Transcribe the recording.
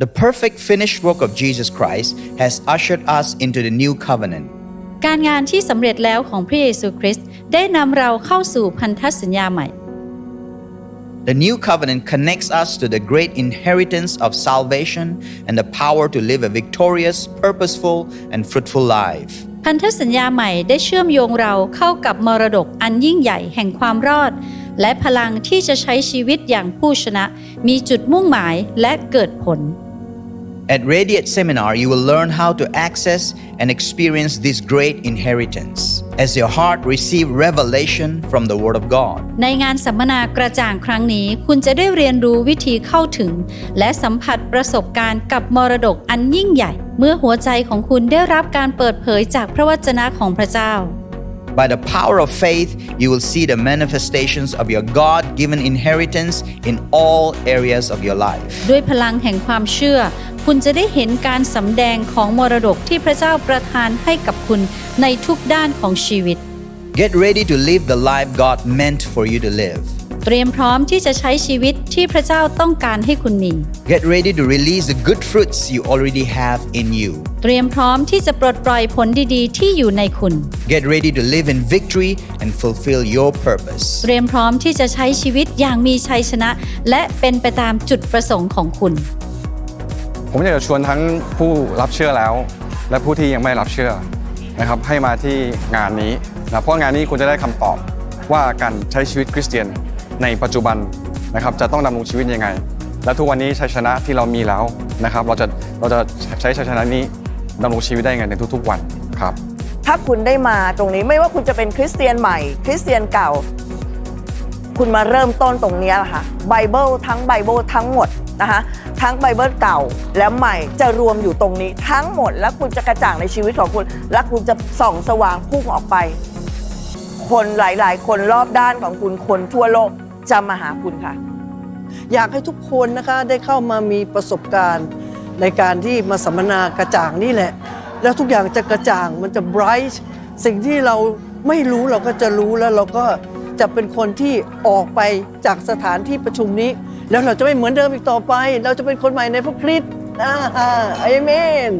The perfect finished work of Jesus Christ has ushered us into the new covenant. การงานที่สำเร็จแล้วของพระเยซูคริสต์ได้นำเราเข้าสู่พันธสัญญาใหม่ The new covenant connects us to the great inheritance of salvation and the power to live a victorious, purposeful, and fruitful life. พันธสัญญาใหม่ได้เชื่อมโยงเราเข้ากับมรดกอันยิ่งใหญ่แห่งความรอด และพลังที่จะใช้ชีวิตอย่างผู้ชนะ มีจุดมุ่งหมายและเกิดผล At Radiate Seminar, you will learn how to access and experience this great inheritance as your heart receive revelation from the Word of God. ในงานสัมมนากระจ่างครั้งนี้ คุณจะได้เรียนรู้วิธีเข้าถึง และสัมผัสประสบการณ์กับมรดกอันยิ่งใหญ่ เมื่อหัวใจของคุณได้รับการเปิดเผยจากพระวจนะของพระเจ้า By the power of faith, you will see the manifestations of your God given inheritance in all areas of your life. ด้วยพลังแห่งความเชื่อ คุณจะได้เห็นการสำแดงของมรดกที่พระเจ้าประทานให้กับคุณในทุกด้านของชีวิต Get ready to live the life God meant for you to live. เตรียมพร้อมที่จะใช้ชีวิตที่พระเจ้าต้องการให้คุณมี Get ready to release the good fruits you already have in you. เตรียมพร้อมที่จะปลดปล่อยผลดีๆ ที่อยู่ในคุณ Get ready to live in victory and fulfill your purpose. เตรียมพร้อมที่จะใช้ชีวิตอย่างมีชัยชนะ และเป็นไปตามจุดประสงค์ของคุณ ผมอยากจะชวนทั้งผู้รับเชื่อแล้ว และผู้ที่ยังไม่รับเชื่อนะครับให้มาที่งานนี้นะเพราะงานนี้คุณจะได้คำตอบว่าการใช้ชีวิตคริสเตียน ในปัจจุบันนะครับจะต้องดำรงชีวิตยังไง และทุกวันนี้ชัยชนะที่เรามีแล้วนะครับ เราจะเราจะใช้ชัยชนะนี้ดำรงชีวิตได้ยังไงในทุก ๆ วันครับ ถ้าคุณได้มาตรงนี้ไม่ว่าคุณจะเป็นคริสเตียนใหม่ คริสเตียนเก่า คุณมาเริ่มต้นตรงนี้แหละค่ะไบเบิลทั้งไบเบิลทั้งหมดนะคะทั้งไบเบิลเก่าและใหม่จะรวมอยู่ตรงนี้ทั้งหมด แล้วคุณจะกระจ่างในชีวิตของคุณ และคุณจะส่องสว่างพุ่งออกไป คนหลาย ๆ คนรอบด้านของคุณคนทั่วโลก จะมาหาคุณค่ะ อยากให้ทุกคนนะคะได้เข้ามามีประสบการณ์ในการที่มาสัมมนากระจ่างนี่แหละ แล้วทุกอย่างจะกระจ่างมันจะ bright สิ่งที่เราไม่รู้เราก็จะรู้แล้วเราก็จะเป็นคนที่ออกไปจากสถานที่ประชุมนี้ แล้วเราจะไม่เหมือนเดิมอีกต่อไป เราจะเป็นคนใหม่ในพระคริสต์อาเอเมน